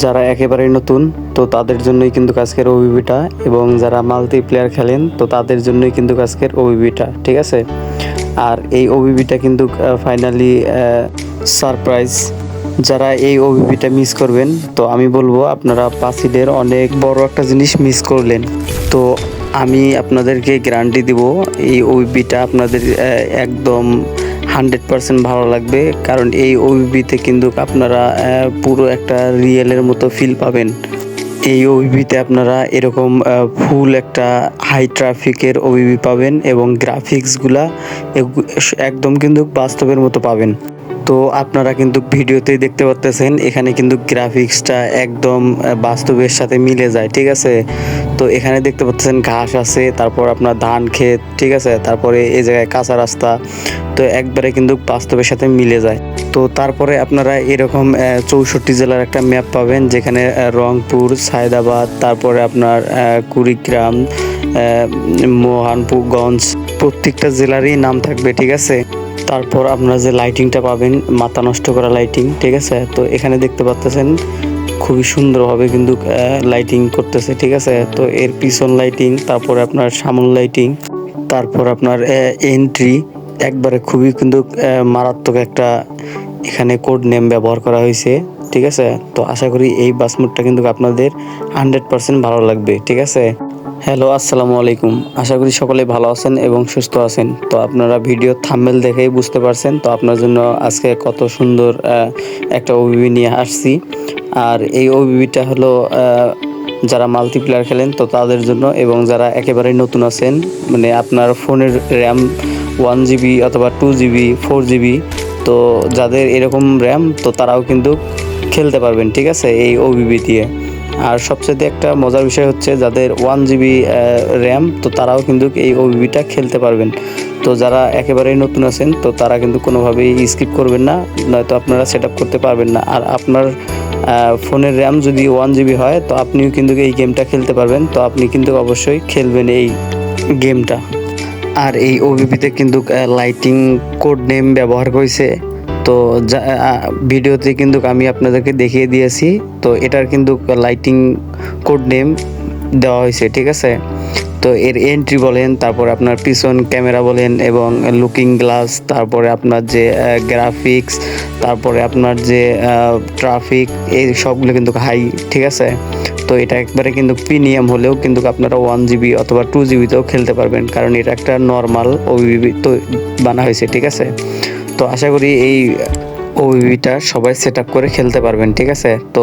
যারা একেবারেই নতুন, তো তাদের জন্যই কিন্তু আজকের ওবিবিটা এবং যারা মাল্টি প্লেয়ার খেলেন, তো তাদের জন্যই কিন্তু আজকের ওবিবিটা ঠিক আছে? আর এই ওবিবিটা কিন্তু ফাইনালি সারপ্রাইজ যারা এই ওবিবিটা মিস করবেন, তো আমি বলব আপনারা পাসিডের অনেক বড় একটা জিনিস মিস করলেন। তো আমি আপনাদেরকে গ্যারান্টি দিব, এই ওবিবিটা আপনাদের একদম হান্ড্রেড পার্সেন্ট ভালো লাগবে, কারণ এই ওবিবিতে কিন্তু আপনারা পুরো একটা রিয়েলের মতো ফিল পাবেন। এই ওবিবিতে আপনারা এরকম ফুল একটা হাই ট্রাফিকের ওবিবি পাবেন এবং গ্রাফিক্সগুলা একদম কিন্তু বাস্তবের মতো পাবেন। তো আপনারা কিন্তু ভিডিওতেই দেখতে পাচ্তেছেন এখানে কিন্তু গ্রাফিক্সটা একদম বাস্তবের সাথে মিলে যায়, ঠিক আছে? তো এখানে দেখতে পাচ্ছেন ঘাস আছে, তারপর আপনার ধান ক্ষেত, ঠিক আছে? তারপরে এই জায়গায় কাঁচা রাস্তা, তো একবারে কিন্তু বাস্তবের সাথে মিলে যায়। তো তারপরে আপনারা এরকম চৌষট্টি জেলার একটা ম্যাপ পাবেন, যেখানে রংপুর, সায়দাবাদ, তারপরে আপনার কুড়িগ্রাম মোহানপুরগঞ্জ, প্রত্যেকটা জেলারই নাম থাকবে, ঠিক আছে? তারপর আপনারা যে লাইটিংটা পাবেন, মাথা নষ্ট করা লাইটিং ঠিক আছে? তো এখানে দেখতে পাচ্তেছেন খুবই সুন্দরভাবে কিন্তু লাইটিং করতেছে, ঠিক আছে? তো এর পিছন লাইটিং তারপর আপনার সামন লাইটিং তারপর আপনার এন্ট্রি একবারে খুবই কিন্তু মারাত্মক একটা এখানে কোড নেম ব্যবহার করা হয়েছে, ঠিক আছে? তো আশা করি এই বাসমুটটা কিন্তু আপনাদের হান্ড্রেড পার্সেন্ট ভালো লাগবে, ঠিক আছে? হ্যালো, আসসালামু আলাইকুম। আশা করি সকলে ভালো আছেন এবং সুস্থ আছেন। তো আপনারা ভিডিও থাম্বেল দেখেই বুঝতে পারছেন। তো আপনার জন্য আজকে কত সুন্দর একটা ওবিবি নিয়ে আসছি। আর এই ওবিবিটা হলো যারা মাল্টিপ্লেয়ার খেলেন, তো তাদের জন্য এবং যারা একেবারেই নতুন আছেন মানে আপনার ফোনের র্যাম ওয়ান জিবি অথবা টু জিবি ফোর জিবি তো যাদের এরকম র্যাম তো তারাও কিন্তু খেলতে পারবেন, ঠিক আছে? এই ওবিবি দিয়ে। আর সবচেয়ে একটা মজার বিষয় হচ্ছে যাদের ওয়ান জিবি র্যাম তো তারাও কিন্তু এই ওবিবিটা খেলতে পারবেন। তো যারা একেবারেই নতুন আছেন, তো তারা কিন্তু কোনোভাবেই স্কিপ করবেন না, নয়তো আপনারা সেট করতে পারবেন না। আর আপনার ফোনের র্যাম যদি ওয়ান জিবি হয়, তো আপনিও কিন্তু এই গেমটা খেলতে পারবেন। তো আপনি কিন্তু অবশ্যই খেলবেন এই গেমটা আর এই ওবিপিতে কিন্তু লাইটিং কোড নেম ব্যবহার করেছে। তো ভিডিওতে কিন্তু আমি আপনাদেরকে দেখিয়ে দিয়েছি। তো এটার কিন্তু লাইটিং কোড নেম দেওয়া হয়েছে, ঠিক আছে? তো এর এন্ট্রি বলেন, তারপরে আপনার পিছন ক্যামেরা বলেন এবং লুকিং গ্লাস তারপরে আপনার যে গ্রাফিক্স তারপরে আপনার যে ট্রাফিক এই সবগুলো কিন্তু হাই ঠিক আছে? তো এটা একবারে কিন্তু প্রিমিয়াম হলেও কিন্তু আপনারা ওয়ান জিবি অথবা টু জিবিতেও খেলতে পারবেন, কারণ এটা একটা নর্মাল ওবিবি তো বানা হয়েছে, ঠিক আছে? তো আশা করি এই ওবিবিটা সবাই সেট আপ করে খেলতে পারবেন, ঠিক আছে? তো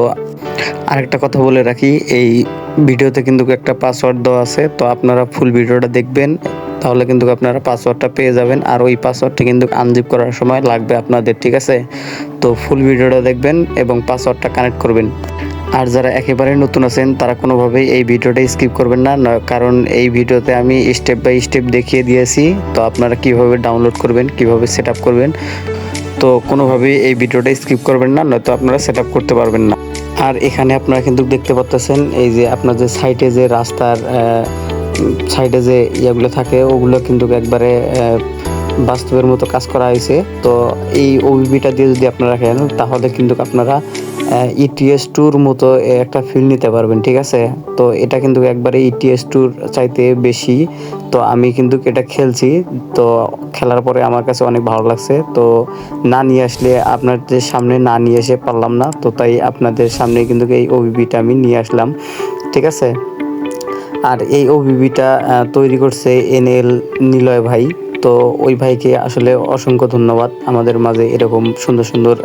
আরেকটা কথা বলে রাখি, এই ভিডিওতে কিন্তু একটা পাসওয়ার্ড দেওয়া আছে, তো আপনারা ফুল ভিডিওটা দেখবেন, তাহলে কিন্তু আপনারা পাসওয়ার্ডটা পেয়ে যাবেন, আর ওই পাসওয়ার্ডটা কিন্তু আনজিপ করার সময় লাগবে আপনাদের, ঠিক আছে? তো ফুল ভিডিওটা দেখবেন এবং পাসওয়ার্ডটা কানেক্ট করবেন। আর যারা একেবারে নতুন আছেন, তারা কোনোভাবেই এই ভিডিওটা স্কিপ করবেন না কারণ এই ভিডিওতে আমি স্টেপ বাই স্টেপ দেখিয়ে দিয়েছি। তো আপনারা কীভাবে ডাউনলোড করবেন, কীভাবে সেট করবেন, তো কোনোভাবেই এই ভিডিওটা স্কিপ করবেন না, নয়তো আপনারা সেট করতে পারবেন না। আর এখানে আপনারা কিন্তু দেখতে পাচ্ছেন এই যে আপনার যে সাইডে যে রাস্তার সাইডে যে ইয়েগুলো থাকে, ওগুলো কিন্তু একবারে বাস্তবের মতো কাজ করা হয়েছে। তো এই ওবিবিটা দিয়ে যদি আপনারা খেলেন তাহলে কিন্তু আপনারা ইটিএস টুর মতো একটা ফিল নিতে পারবেন, ঠিক আছে? তো এটা কিন্তু একবারে ইটিএস টুর চাইতে বেশি। তো আমি কিন্তু এটা খেলছি। তো খেলার পরে আমার কাছে অনেক ভালো লাগছে। তো না নিয়ে আসলে আপনাদের সামনে না নিয়ে এসে পারলাম না। তো তাই আপনাদের সামনে কিন্তু এই ওবিবিটা আমি নিয়ে আসলাম, ঠিক আছে? আর এই ওবিবিটা তৈরি করছে এনএল নিলয় ভাই। তো ওই ভাইকে আসলে অসংখ্য ধন্যবাদ আমাদের মাঝে এরকম সুন্দর সুন্দর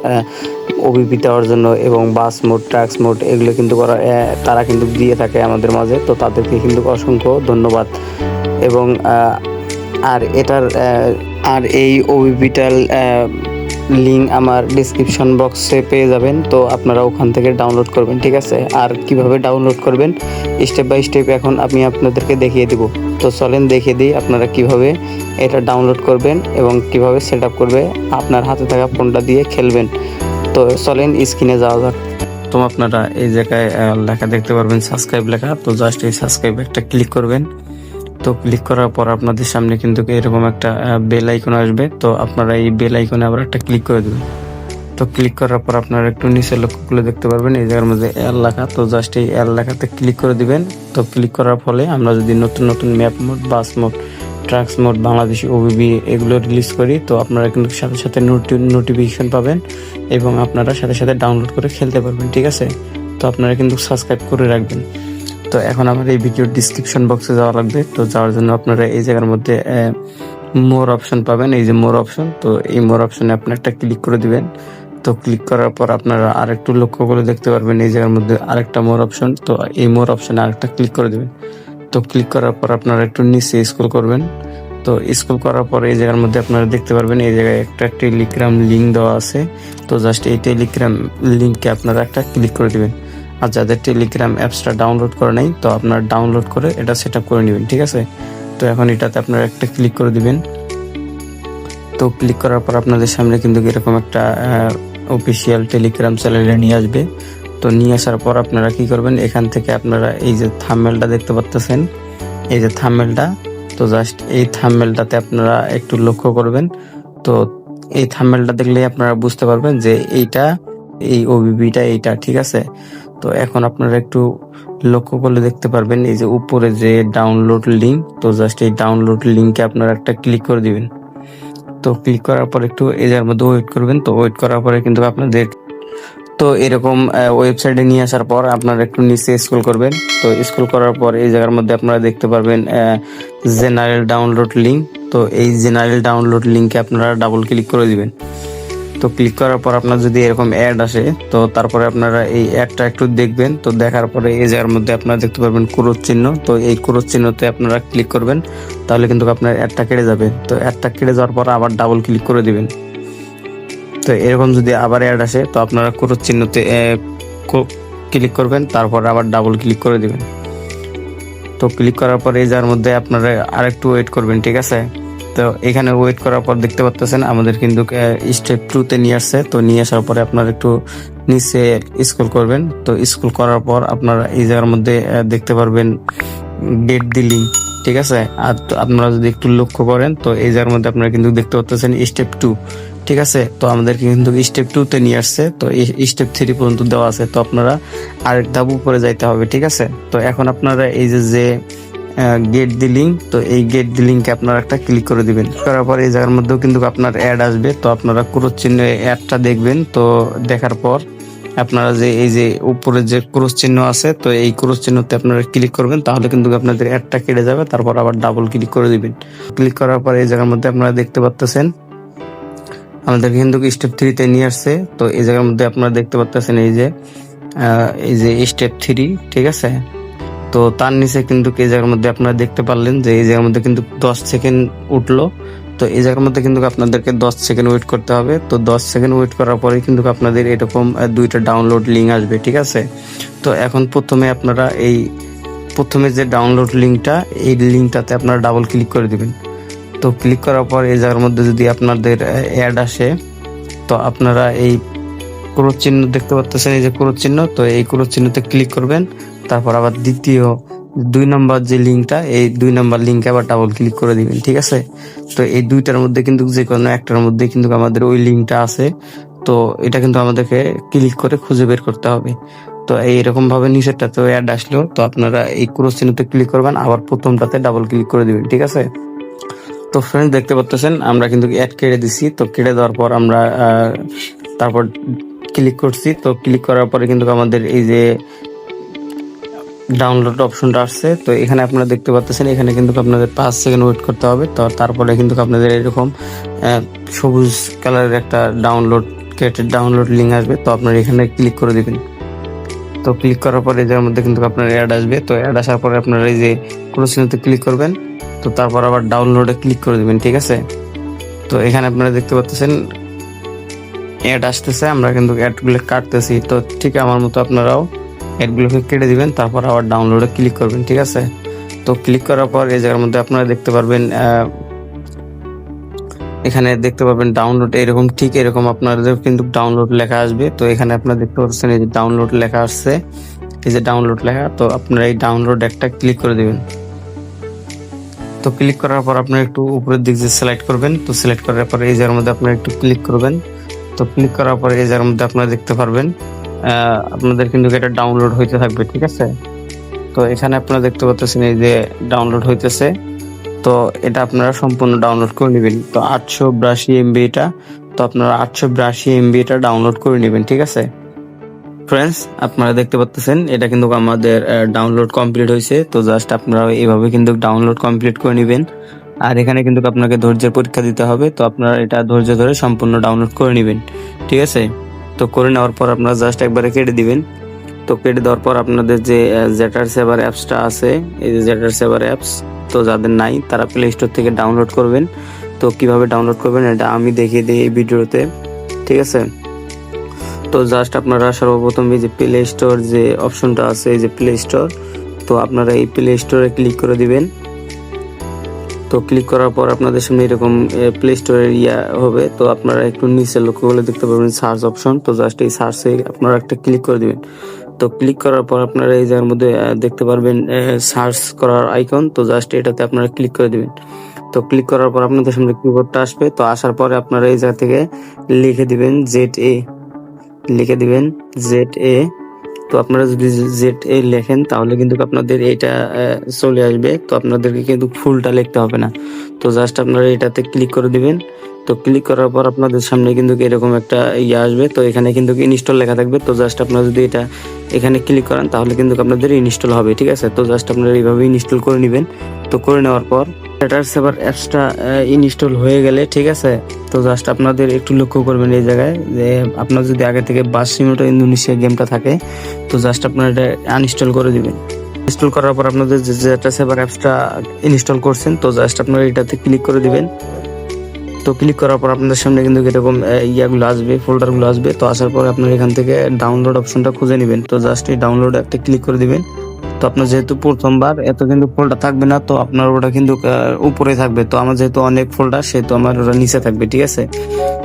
ওবিপি দেওয়ার জন্য এবং বাস মোড ট্রাক্স মোড এগুলো কিন্তু করা তারা কিন্তু দিয়ে থাকে আমাদের মাঝে। তো তাদেরকে কিন্তু অসংখ্য ধন্যবাদ এবং আর এটার আর এই ওবিপিটার লিঙ্ক আমার ডিসক্রিপশন বক্সে পেয়ে যাবেন, তো আপনারা ওখান থেকে ডাউনলোড করবেন, ঠিক আছে? আর কীভাবে ডাউনলোড করবেন স্টেপ বাই স্টেপ এখন আমি আপনাদেরকে দেখিয়ে দিব। তো চলেন দেখিয়ে দিই আপনারা কীভাবে এটা ডাউনলোড করবেন এবং কীভাবে সেট আপ করবে, আপনার হাতে থাকা ফোনটা দিয়ে খেলবেন। তো চলেন স্ক্রিনে যাওয়া যাক। তো আপনারা এই জায়গায় লেখা দেখতে পারবেন সাবস্ক্রাইব লেখা, তো জাস্ট এই সাবস্ক্রাইব একটা ক্লিক করবেন। তো ক্লিক করার পর আপনাদের সামনে কিন্তু এরকম একটা বেল আইকন আসবে। তো আপনারা এই বেল আইকনে আবার একটা ক্লিক করে দেবেন। তো ক্লিক করার পর আপনারা একটু নিচে লক্ষ্য করলে দেখতে পারবেন। এই জায়গার মধ্যে এল লেখা। তো জাস্ট এই এল লেখাতে ক্লিক করে দিবেন। তো ক্লিক করার ফলে আমরা যদি নতুন নতুন map mod bus mod trucks mod Bangladeshi OBB এগুলো রিলিজ করি, তো আপনারা কিন্তু সাথে সাথে নোটিফিকেশন পাবেন এবং আপনারা সাথে সাথে ডাউনলোড করে খেলতে পারবেন। ঠিক আছে? তো আপনারা কিন্তু সাবস্ক্রাইব করে রাখবেন। তো এখন আমার এই ভিডিওর ডিসক্রিপশন বক্সে যাওয়া লাগবে। তো যাওয়ার জন্য আপনারা এই জায়গার মধ্যে মোর অপশন পাবেন। এই যে মোর অপশন তো এই মোর অপশনে আপনি একটা ক্লিক করে দিবেন। তো ক্লিক করার পর আপনারা আরেকটু লক্ষ্য করে দেখতে পারবেন, এই জায়গার মধ্যে আরেকটা মোর অপশন তো এই মোর অপশনে আরেকটা ক্লিক করে দিবেন। তো ক্লিক করার পর আপনারা একটু নিচে স্ক্রল করবেন। তো স্ক্রল করার পর এই জায়গার মধ্যে আপনারা দেখতে পারবেন, এই জায়গায় একটা টেলিগ্রাম লিঙ্ক দেওয়া আছে। তো জাস্ট এই টেলিগ্রাম লিঙ্কে আপনারা একটা ক্লিক করে দিবেন। আর যাদের টেলিগ্রাম অ্যাপসটা ডাউনলোড করে নেই, তো আপনার ডাউনলোড করে এটা সেট করে নেবেন, ঠিক আছে? তো এখন এটাতে আপনারা একটা ক্লিক করে দিবেন। তো ক্লিক করার পর আপনাদের সামনে কিন্তু এরকম একটা অফিসিয়াল টেলিগ্রাম চ্যানেলে নিয়ে আসবে। তো নিয়ে আসার পর আপনারা কি করবেন, এখান থেকে আপনারা এই যে থামমেলটা দেখতে পাচ্তেছেন এই যে থামমেলটা তো জাস্ট এই থামমেলটাতে আপনারা একটু লক্ষ্য করবেন। তো এই থামমেলটা দেখলেই আপনারা বুঝতে পারবেন যে এইটা, এই ওবিবিটা এইটা, ঠিক আছে? তো এখন আপনারা একটু লক্ষ্য করলে দেখতে পারবেন, এই যে উপরে যে ডাউনলোড লিঙ্ক তো জাস্ট এই ডাউনলোড লিঙ্কে আপনারা একটা ক্লিক করে দিবেন। তো ক্লিক করার পর একটু এই জায়গার মধ্যে ওয়েট করবেন, তো ওয়েট করার পরে কিন্তু আপনাদের তো এরকম ওয়েবসাইটে নিয়ে আসার পর আপনারা একটু নিচে স্ক্রল করবেন। তো স্ক্রল করার পর এই জায়গার মধ্যে আপনারা দেখতে পারবেন জেনারেল ডাউনলোড লিঙ্ক তো এই জেনারেল ডাউনলোড লিঙ্কে আপনারা ডাবল ক্লিক করে দিবেন। তো ক্লিক করার পর আপনার যদি এরকম অ্যাড আসে, তো তারপরে আপনারা এই অ্যাডটা একটু দেখবেন। তো দেখার পরে এই জায়গার মধ্যে আপনারা দেখতে পারবেন ক্রোধ চিহ্ন। তো এই ক্রোধ চিহ্নতে আপনারা ক্লিক করবেন, তাহলে কিন্তু আপনার অ্যাডটা কেটে যাবে। তো অ্যাডটা কেটে যাওয়ার পর আবার ডাবল ক্লিক করে দিবেন। তো এরকম যদি আবার অ্যাড আসে, তো আপনারা ক্রোধ চিহ্নতে ক্লিক করবেন, তারপর আবার ডাবল ক্লিক করে দিবেন। তো ক্লিক করার পর এই যার মধ্যে আপনারা আরেকটু ওয়েট করবেন, ঠিক আছে? তো এখানে ওয়েট করার পর দেখতে পাচ্ছেন আমাদের কিন্তু স্টেপ টুতে নিয়ে আসছে। তো নিয়ে আসার পরে আপনারা একটু নিচে স্কুল করবেন। তো স্কুল করার পর আপনারা এই জায়গার মধ্যে দেখতে পারবেন ডেট দিলিং ঠিক আছে? আর আপনারা যদি একটু লক্ষ্য করেন, তো এই জায়গার মধ্যে আপনারা কিন্তু দেখতে পাচ্ছেন স্টেপ টু ঠিক আছে? তো আমাদের কিন্তু স্টেপ টু তে নিয়ে আসছে। তো স্টেপ থ্রি পর্যন্ত দেওয়া আছে। তো আপনারা আরেক ধাপ উপরে যাইতে হবে, ঠিক আছে? তো এখন আপনারা এই যে যে গেট দি লিঙ্ক তো এই গেট দি লিঙ্কে আপনারা একটা ক্লিক করে দিবেন। করার পর এই জায়গার মধ্যেও কিন্তু আপনার অ্যাড আসবে। তো আপনারা ক্রোশ চিহ্ন অ্যাডটা দেখবেন। তো দেখার পর আপনারা যে এই যে উপরে যে ক্রোশ চিহ্ন আছে, তো এই ক্রোশ চিহ্নতে আপনারা ক্লিক করবেন। তাহলে কিন্তু আপনাদের অ্যাডটা কেটে যাবে। তারপর আবার ডাবল ক্লিক করে দিবেন। ক্লিক করার পর এই জায়গার মধ্যে আপনারা দেখতে পাচ্ছেন আমাদের কিন্তু স্টেপ থ্রিতে নিয়ে আসছে। তো এই জায়গার মধ্যে আপনারা দেখতে পাচ্ছেন এই যে এই যে স্টেপ থ্রি ঠিক আছে? তো তার নিচে কিন্তু এই জায়গার মধ্যে আপনারা দেখতে পারলেন যে এই জায়গার মধ্যে কিন্তু দশ সেকেন্ড উঠল। তো এই জায়গার মধ্যে কিন্তু আপনাদেরকে দশ সেকেন্ড ওয়েট করতে হবে। তো দশ সেকেন্ড ওয়েট করার পরে কিন্তু আপনাদের এরকম দুইটা ডাউনলোড লিঙ্ক আসবে, ঠিক আছে? তো এখন প্রথমে আপনারা এই, প্রথমে যে ডাউনলোড লিঙ্কটা এই লিঙ্কটাতে আপনারা ডাবল ক্লিক করে দিবেন। তো ক্লিক করার পর এই জায়গার মধ্যে যদি আপনাদের অ্যাড আসে, তো আপনারা এই ক্রোধ চিহ্ন দেখতে পাচ্ছেন এই যে ক্রোধ চিহ্ন, তো এই ক্রোধ চিহ্নতে ক্লিক করবেন। তারপর আবার দ্বিতীয় দুই নম্বর যে লিঙ্কটা, এই দুই নম্বর লিঙ্কে আবার ডাবল ক্লিক করে দিবেন, ঠিক আছে? তো এই দুইটার মধ্যে কিন্তু যে কোনো একটার মধ্যে কিন্তু আমাদের ওই লিঙ্কটা আছে। তো এটা কিন্তু আমাদেরকে ক্লিক করে খুঁজে বের করতে হবে। তো এইরকম ভাবে নিচেরটা তো অ্যাড আসলো, তো আপনারা এই ক্রোস চিহ্নতে ক্লিক করবেন, আবার প্রথমটাতে ডাবল ক্লিক করে দিবেন, ঠিক আছে? তো ফ্রেন্ড দেখতে পাচ্ছেন আমরা কিন্তু অ্যাড কেটে দিছি, তো কেটে দেওয়ার পর আমরা তারপর ক্লিক করছি, তো ক্লিক করার পরে কিন্তু আমাদের এই যে ডাউনলোড অপশনটা আসছে। তো এখানে আপনারা দেখতে পাচ্ছেন, এখানে কিন্তু আপনাদের পাঁচ সেকেন্ড ওয়েট করতে হবে। তো তারপরে কিন্তু আপনাদের এরকম সবুজ কালারের একটা ডাউনলোড ক্রিয়েটেড ডাউনলোড লিঙ্ক আসবে। তো আপনারা এখানে ক্লিক করে দিবেন। তো ক্লিক করার পরে যার মধ্যে কিন্তু আপনার অ্যাড আসবে। তো অ্যাড আসার পরে আপনারা এই যে ক্রোসিনোতে ক্লিক করবেন। তো তারপর আবার ডাউনলোডে ক্লিক করে দিবেন, ঠিক আছে? তো এখানে আপনারা দেখতে পাচ্ছেন অ্যাড আসতেছে। আমরা কিন্তু অ্যাডগুলো কাটতেছি। তো ঠিক আমার মতো আপনারাও অ্যাডগুলোকে কেটে দিবেন, তারপর আবার ডাউনলোডে ক্লিক করবেন, ঠিক আছে? তো ক্লিক করার পর এই জায়গার মধ্যে আপনারা দেখতে পারবেন এখানে দেখতে পাবেন ডাউনলোড এরকম, ঠিক এরকম আপনাদের কিন্তু ডাউনলোড লেখা আসবে। তো এখানে আপনারা দেখতে পাচ্ছেন এই যে ডাউনলোড লেখা আসছে। এই যে ডাউনলোড লেখা, তো আপনারা এই ডাউনলোড একটা ক্লিক করে দেবেন। তো ক্লিক করার পর আপনারা একটু উপরের দিক যে সিলেক্ট করবেন। তো সিলেক্ট করার পর এই জায়গার মধ্যে আপনারা একটু ক্লিক করবেন। তো ক্লিক করার পরে এই জায়গার মধ্যে আপনারা দেখতে পারবেন আপনাদের কিন্তু এটা ডাউনলোড হইতে থাকবে, ঠিক আছে? তো এখানে আপনারা দেখতে পাচ্ছেন এই যে ডাউনলোড হইতেছে। তো এটা আপনারা সম্পূর্ণ ডাউনলোড করে নেবেন। তো আটশো বিরাশি এমবি এটা। তো আপনারা আটশো বিরাশি এমবি এটা ডাউনলোড করে নেবেন, ঠিক আছে? ফ্রেন্ডস আপনারা দেখতে পাচ্ছেন এটা কিন্তু আমাদের ডাউনলোড কমপ্লিট হয়েছে তো জাস্ট আপনারা এইভাবে কিন্তু ডাউনলোড কমপ্লিট করে নেবেন। আর এখানে কিন্তু আপনাকে ধৈর্যের পরীক্ষা দিতে হবে। তো আপনারা এটা ধৈর্য ধরে সম্পূর্ণ ডাউনলোড করে নেবেন, ঠিক আছে? তো করে নেওয়ার পর আপনারা জাস্ট একবারে কেটে দিবেন। তো কেটে দেওয়ার পর আপনাদের যে জেটার সেভার অ্যাপসটা আছে, এই যে জেটার সেভার অ্যাপস তো যাদের নাই, তারা প্লে স্টোর থেকে ডাউনলোড করবেন। তো কীভাবে ডাউনলোড করবেন, এটা আমি দেখিয়ে দিই এই ভিডিওতে, ঠিক আছে? তো জাস্ট আপনারা সর্বপ্রথম এই যে প্লে স্টোর যে অপশনটা আছে, এই যে প্লে স্টোর তো আপনারা এই প্লে স্টোরে ক্লিক করে দিবেন। তো ক্লিক করার পর আপনাদের সামনে এরকম প্লে স্টোরের ইয়া হবে। তো আপনারা একটু নিচে লক্ষ্য করলে দেখতে পাবেন সার্চ অপশন তো জাস্ট এই সার্চে আপনারা একটা ক্লিক করে দিবেন। তো ক্লিক করার পর আপনারা এই জায়গার মধ্যে দেখতে পারবেন সার্চ করার আইকন তো জাস্ট এটাতে আপনারা ক্লিক করে দিবেন। তো ক্লিক করার পর আপনাদের সামনে কিবোর্ডটা আসবে। তো আসার পরে আপনারা এই জায়গা থেকে লিখে দিবেন জেড এ লিখে দিবেন জেড এ তো আপনারা যদি জেড এ লেখেন, তাহলে কিন্তু আপনাদের এটা চলে আসবে। তো আপনাদেরকে কিন্তু ফুলটা লিখতে হবে না। তো জাস্ট আপনারা এটাতে ক্লিক করে দিবেন। তো ক্লিক করার পর আপনাদের সামনে কিন্তু এরকম একটা ইয়ে আসবে। তো এখানে কিন্তু ইনস্টল লেখা থাকবে। তো জাস্ট আপনারা যদি এটা এখানে ক্লিক করেন, তাহলে কিন্তু আপনাদের ইনস্টল হবে, ঠিক আছে? তো জাস্ট আপনারা এইভাবে ইনস্টল করে নেবেন। তো করে নেওয়ার পর ডেটার সেভার অ্যাপসটা ইনস্টল হয়ে গেলে, ঠিক আছে? তো জাস্ট আপনাদের একটু লক্ষ্য করবেন এই জায়গায় যে আপনার যদি আগে থেকে বাস সিমিটো ইন্দোনেশিয়া গেমটা থাকে, তো জাস্ট আপনারা এটা আনইনস্টল করে দিবেন। ইনস্টল করার পর আপনাদের যে ডেটা সেভার অ্যাপসটা ইনস্টল করছেন, তো জাস্ট আপনারা এটাতে ক্লিক করে দিবেন। তো ক্লিক করার পর আপনাদের সামনে কিন্তু এরকম ইয়াগুলো আসবে ফোল্ডারগুলো আসবে। তো আসার পর আপনারা এখান থেকে ডাউনলোড অপশনটা খুঁজে নেবেন। তো জাস্ট এই ডাউনলোড একটা ক্লিক করে দিবেন। তো আপনার যেহেতু প্রথমবার, এত কিন্তু ফোল্ডার থাকবে না, তো আপনার ওটা কিন্তু উপরে থাকবে। তো আমার যেহেতু অনেক ফোল্ডার সেহেতু আমার ওটা নিচে থাকবে, ঠিক আছে?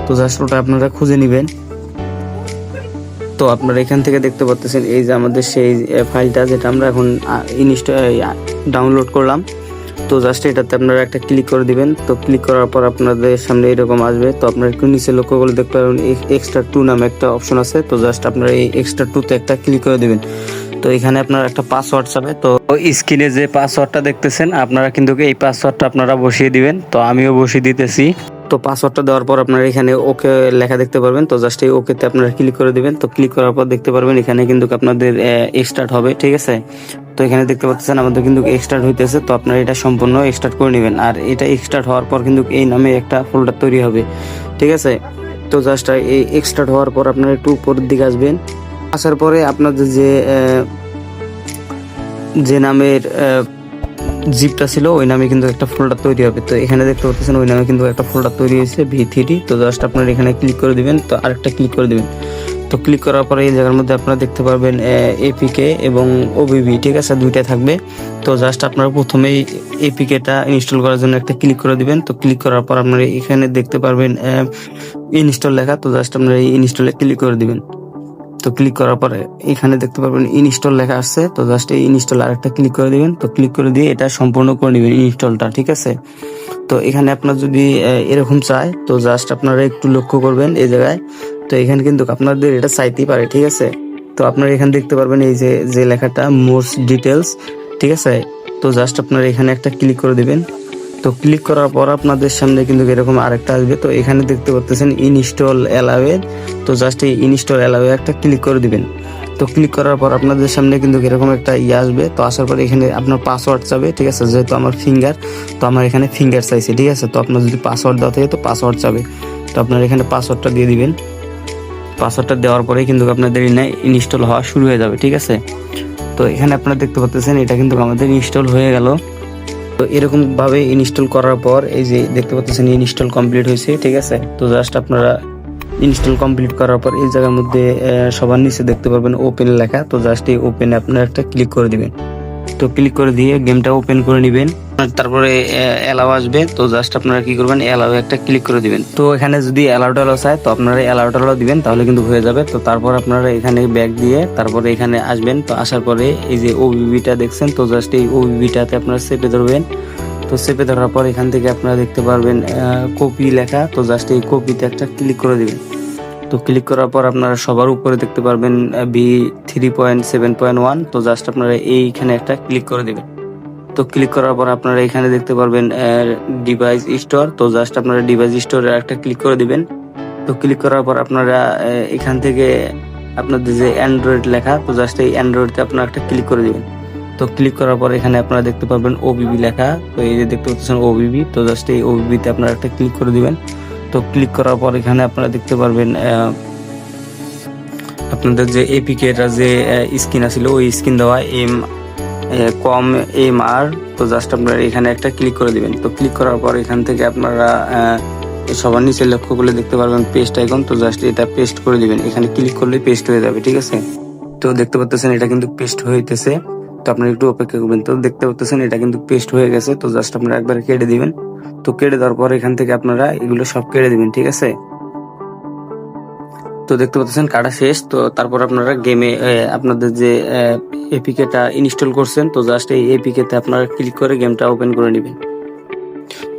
তো জাস্ট ওটা আপনারা খুঁজে নেবেন। তো আপনারা এখান থেকে দেখতে পাচ্ছেন এই যে আমাদের সেই ফাইলটা যেটা আমরা এখন ইনস্টল ডাউনলোড করলাম। তো জাস্ট এটাতে আপনারা একটা ক্লিক করে দিবেন। তো ক্লিক করার পর আপনাদের সামনে এরকম আসবে। তো আপনারা একটু নিচে লক্ষ্য করে দেখতে পারেন এক্সট্রা টু নামে একটা অপশন আছে। তো জাস্ট আপনারা এই এক্সট্রা টুতে একটা ক্লিক করে দিবেন। তো এখানে আপনার একটা পাসওয়ার্ড চাবে। তো স্ক্রিনে যে পাসওয়ার্ডটা দেখতেছেন, আপনারা কিন্তু এই পাসওয়ার্ডটা আপনারা বসিয়ে দিবেন। তো আমিও বসিয়ে দিতেছি। তো পাসওয়ার্ডটা দেওয়ার পর আপনারা এখানে ওকে লেখা দেখতে পারবেন। তো জাস্ট এই ওকেতে আপনারা ক্লিক করে দিবেন। তো ক্লিক করার পর দেখতে পারবেন এখানে কিন্তু আপনাদের স্টার্ট হবে, ঠিক আছে? তো এখানে দেখতে পাচ্ছেন আমাদের কিন্তু এক্সটার্ট হইতেছে। তো আপনারা এটা সম্পূর্ণ এক্সটার্ট করে নেবেন। আর এটা এক্সটার্ট হওয়ার পর কিন্তু এই নামে একটা ফোল্ডার তৈরি হবে। ঠিক আছে? তো জাস্ট এই এক্সটার্ট হওয়ার পর আপনারা একটু উপরের দিকে আসবেন। আসার পরে আপনাদের যে যে নামের জিপটা ছিল, ওই নামে কিন্তু একটা ফোল্ডার তৈরি হবে। তো এখানে দেখতে পাচ্ছেন, ওই নামে কিন্তু একটা ফোল্ডার তৈরি হয়েছে ভি থ্রি তো জাস্ট আপনারা এখানে ক্লিক করে দিবেন, তো আরেকটা ক্লিক করে দিবেন। তো ক্লিক করার পরে এই জায়গার মধ্যে আপনারা দেখতে পারবেন এপিকে এবং ওবিবি ঠিক আছে? দুইটা থাকবে। তো জাস্ট আপনারা প্রথমেই এপিকেটা ইনস্টল করার জন্য একটা ক্লিক করে দিবেন। তো ক্লিক করার পর আপনারা এখানে দেখতে পারবেন ইনস্টল লেখা। তো জাস্ট আপনারা এই ইনস্টলে ক্লিক করে দিবেন। তো ক্লিক করার পরে এখানে দেখতে পারবেন ইনস্টল লেখা আসছে তো জাস্ট এই ইনস্টল আরেকটা ক্লিক করে দিবেন। তো ক্লিক করে দিয়ে এটা সম্পূর্ণ করে নেবেন ইনস্টলটা ঠিক আছে? তো এখানে আপনার যদি এরকম চায়, তো জাস্ট আপনারা একটু লক্ষ্য করবেন এই জায়গায়। তো এখানে কিন্তু আপনাদের এটা চাইতেই পারে, ঠিক আছে? তো আপনারা এখানে দেখতে পারবেন এই যে যে লেখাটা মোস্ট ডিটেলস ঠিক আছে? তো জাস্ট আপনারা এখানে একটা ক্লিক করে দিবেন। তো ক্লিক করার পর আপনাদের সামনে কিন্তু এরকম আরেকটা আসবে। তো এখানে দেখতে পাচ্ছেন ইনস্টল অ্যালাওয়ে তো জাস্ট এই ইনস্টল অ্যালাওয়ে একটা ক্লিক করে দিবেন। তো ক্লিক করার পর আপনাদের সামনে কিন্তু এরকম একটা ইয়ে আসবে। তো আসার পর এখানে আপনার পাসওয়ার্ড চাবে, ঠিক আছে? যেহেতু আমার ফিঙ্গার তো আমার এখানে ফিঙ্গার চাইছে ঠিক আছে? তো আপনার যদি পাসওয়ার্ড দেওয়া থাকে, তো পাসওয়ার্ড চাবে। তো আপনার এখানে পাসওয়ার্ডটা দিয়ে দিবেন। পাসওয়ার্ডটা দেওয়ার পরেই কিন্তু আপনাদের ইনস্টল হওয়া শুরু হয়ে যাবে, ঠিক আছে? তো এখানে আপনারা দেখতে পাচ্ছেন এটা কিন্তু আমাদের ইনস্টল হয়ে গেল। তো এরকম ভাবে ইনস্টল করার পর এই যে দেখতে পাচ্ছেন ইনস্টল কমপ্লিট হয়েছে, ঠিক আছে? তো জাস্ট আপনারা ইনস্টল কমপ্লিট করার পর এই জায়গার মধ্যে সবার নিচে দেখতে পারবেন ওপেন লেখা। তো জাস্ট এই ওপেনে আপনারা একটা ক্লিক করে দিবেন। তো ক্লিক করে দিয়ে গেমটা ওপেন করে নেবেন। তারপরে অ্যালাউ আসবে। তো জাস্ট আপনারা কি করবেন অ্যালাউ একটা ক্লিক করে দিবেন। তো এখানে যদি অ্যালাউ টালাউ চায় তো আপনারা অ্যালাউ টালাউ দিবেন, তাহলে কিন্তু হয়ে যাবে। তো তারপর আপনারা এখানে ব্যাগ দিয়ে তারপরে এখানে আসবেন। তো আসার পরে এই যে ওবিবিটা দেখছেন, তো জাস্ট এই ওবিবিটাতে আপনারা চেপে ধরবেন। তো চেপে ধরার পর এখান থেকে আপনারা দেখতে পারবেন কপি লেখা। তো জাস্ট এই কপিতে একটা ক্লিক করে দিবেন। তো ক্লিক করার পর আপনারা সবার উপরে দেখতে পারবেন B three point seven point one তো জাস্ট আপনারা এইখানে একটা ক্লিক করে দেবেন। তো ক্লিক করার পর আপনারা এখানে দেখতে পারবেন ডিভাইস স্টোর তো জাস্ট আপনারা ডিভাইস স্টোরে একটা ক্লিক করে দিবেন। তো ক্লিক করার পর আপনারা এখান থেকে আপনাদের যে অ্যান্ড্রয়েড লেখা, তো জাস্ট এই অ্যান্ড্রয়েডতে আপনারা একটা ক্লিক করে দিবেন। তো ক্লিক করার পর এখানে আপনারা দেখতে পাবেন ওবিবি লেখা, তো এই যে দেখতে পাচ্ছেন ওবিবি তো জাস্ট এই ওবিবিতে আপনারা একটা ক্লিক করে দিবেন। তো ক্লিক করার পর এখানে আপনারা দেখতে পারবেন আপনাদের যে এপিকে যে স্ক্রিন আছিল, ওই স্ক্রিন দেওয়া এম কম এম আর তো জাস্ট আপনারা এখানে একটা ক্লিক করে দিবেন। তো ক্লিক করার পর এখান থেকে আপনারা সবার নিচে লক্ষ্য করলে দেখতে পারবেন পেস্ট আইকন তো জাস্ট এটা পেস্ট করে দিবেন। এখানে ক্লিক করলে পেস্ট হয়ে যাবে, ঠিক আছে? তো দেখতে পাচ্ছেন, এটা কিন্তু পেস্ট হইতেছে। তো আপনারা একটু অপেক্ষা করবেন। তো দেখতে পাচ্ছেন এটা কিন্তু পেস্ট হয়ে গেছে। তো জাস্ট আপনারা একবার কেটে দিবেন। তো কেটে দেওয়ার পর এখান থেকে আপনারা এগুলো সব কেটে দিবেন, ঠিক আছে? তো দেখতে পাচ্ছেন কাটা শেষ। তো তারপর আপনারা গেমে আপনাদের যে এপিকেটা ইনস্টল করছেন, তো জাস্ট এই এপিকেতে আপনারা ক্লিক করে গেমটা ওপেন করে নেবেন।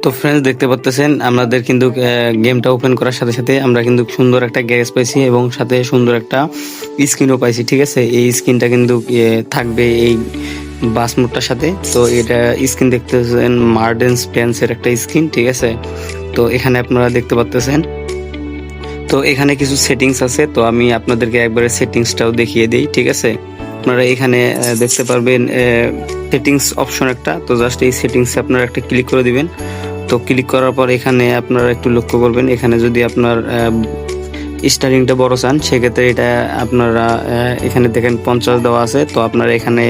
তো ফ্রেন্ডস দেখতে পাচ্ছেন আমাদের কিন্তু গেমটা ওপেন করার সাথে সাথে আমরা কিন্তু সুন্দর একটা গ্যারেজ পাইছি এবং সাথে সুন্দর একটা স্ক্রিনও পাইছি, ঠিক আছে? এই স্ক্রিনটা কিন্তু থাকবে এই বাস মোডটার সাথে। তো এটা স্ক্রিন দেখতেছেন মার্ডেন্স প্যান্সের একটা স্ক্রিন ঠিক আছে? তো এখানে আপনারা দেখতে পাচ্তেছেন তো এখানে কিছু সেটিংস আছে, তো আমি আপনাদেরকে একবারে সেটিংসটাও দেখিয়ে দিই, ঠিক আছে? আপনারা এখানে দেখতে পারবেন সেটিংস অপশন একটা। তো জাস্ট এই সেটিংসে আপনারা একটা ক্লিক করে দিবেন। তো ক্লিক করার পর এখানে আপনারা একটু লক্ষ্য করবেন, এখানে যদি আপনার স্টারিংটা বড় চান, সেক্ষেত্রে এটা আপনারা এখানে দেখেন পঞ্চাশ দেওয়া আছে, তো আপনারা এখানে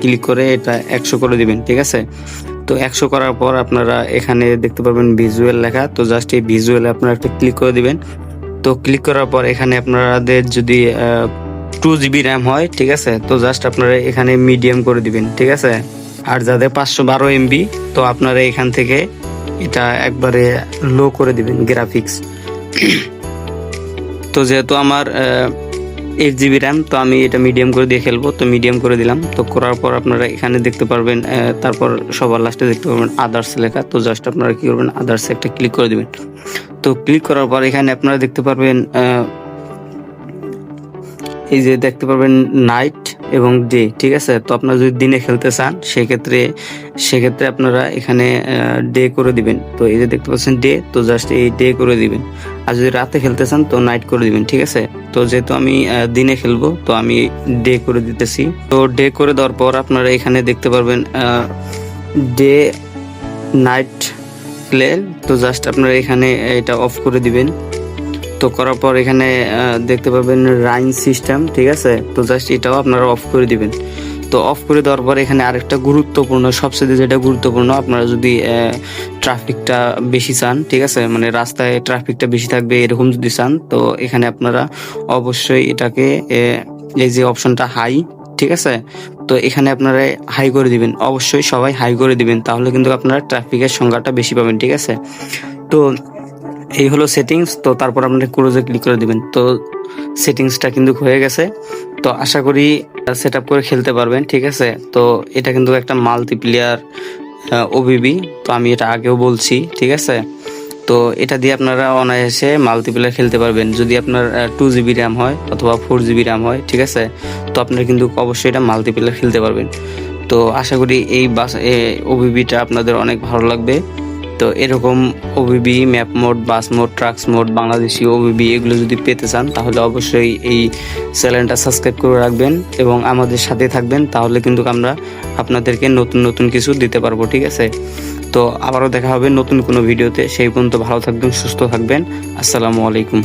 ক্লিক করে এটা একশো করে দিবেন, ঠিক আছে? তো একশো করার পর আপনারা এখানে দেখতে পারবেন ভিজুয়াল লেখা, তো জাস্ট এই ভিজুয়ালে আপনারা একটা ক্লিক করে দিবেন। তো ক্লিক করার পর এখানে আপনাদের যদি টু জিবি র্যাম হয়, ঠিক আছে? তো জাস্ট আপনারা এখানে মিডিয়াম করে দিবেন, ঠিক আছে? আর যাদের পাঁচশো বারো এমবি তো আপনারা এখান থেকে এটা একবারে লো করে দিবেন গ্রাফিক্স তো যেহেতু আমার এইট জিবি র্যাম তো আমি এটা মিডিয়াম করে দিয়ে খেলব। তো মিডিয়াম করে দিলাম। তো করার পর আপনারা এখানে দেখতে পারবেন তারপর সবার লাস্টে দেখতে পারবেন আদার্স লেখা। তো জাস্ট আপনারা কী করবেন আদার্স একটা ক্লিক করে দিবেন। তো ক্লিক করার পর এখানে আপনারা দেখতে পারবেন এই যে দেখতে পারবেন নাইট এবং ডে ঠিক আছে? তো আপনারা যদি দিনে খেলতে চান, সেক্ষেত্রে সেক্ষেত্রে আপনারা এখানে ডে করে দিবেন। তো এই যে দেখতে পাচ্ছেন ডে তো জাস্ট এই ডে করে দিবেন। আর যদি রাতে খেলতে চান, তো নাইট করে দিবেন, ঠিক আছে? তো যেহেতু আমি দিনে খেলব, তো আমি ডে করে দিতেছি। তো ডে করে দেওয়ার পর আপনারা এখানে দেখতে পারবেন ডে নাইট প্লে তো জাস্ট আপনারা এখানে এটা অফ করে দিবেন। তো করার পর এখানে দেখতে পাবেন রাইন সিস্টেম, ঠিক আছে? তো জাস্ট এটাও আপনারা অফ করে দিবেন। তো অফ করে দেওয়ার পর এখানে আরেকটা গুরুত্বপূর্ণ, সবচেয়ে যেটা গুরুত্বপূর্ণ, আপনারা যদি ট্রাফিকটা বেশি চান, ঠিক আছে? মানে রাস্তায় ট্রাফিকটা বেশি থাকবে, এরকম যদি চান, তো এখানে আপনারা অবশ্যই এটাকে এই যে অপশনটা হাই ঠিক আছে? তো এখানে আপনারা হাই করে দিবেন। অবশ্যই সবাই হাই করে দিবেন, তাহলে কিন্তু আপনারা ট্রাফিকের সংখ্যাটা বেশি পাবেন, ঠিক আছে? তো এই হলো সেটিংস তো তারপর আপনারা ক্লোজে ক্লিক করে দিবেন। তো সেটিংসটা কিন্তু হয়ে গেছে। তো আশা করি সেট করে খেলতে পারবেন, ঠিক আছে? তো এটা কিন্তু একটা মাল্টিপ্লেয়ার ওবিবি তো আমি এটা আগেও বলছি, ঠিক আছে? তো এটা দিয়ে আপনারা অনায়াসে মাল্টিপ্লেয়ার খেলতে পারবেন। যদি আপনার টু জিবি র্যাম হয় অথবা ফোর জিবি র্যাম হয়, ঠিক আছে? তো আপনারা কিন্তু অবশ্যই এটা মাল্টিপ্লেয়ার খেলতে পারবেন। তো আশা করি এই বাস ওবিবিটা আপনাদের অনেক ভালো লাগবে। তো এরকম OBB map mod bus mod trucks mod Bangladeshi OBB এগুলো যদি পেতে চান, তাহলে অবশ্যই এই চ্যানেলটা সাবস্ক্রাইব করে রাখবেন এবং আমাদের সাথে থাকবেন, তাহলে কিন্তু আমরা আপনাদেরকে নতুন নতুন কিছু দিতে পারব, ঠিক আছে? তো আবারও দেখা হবে নতুন কোনো ভিডিওতে, সেই পর্যন্ত ভালো থাকবেন, সুস্থ থাকবেন। আসসালামু আলাইকুম।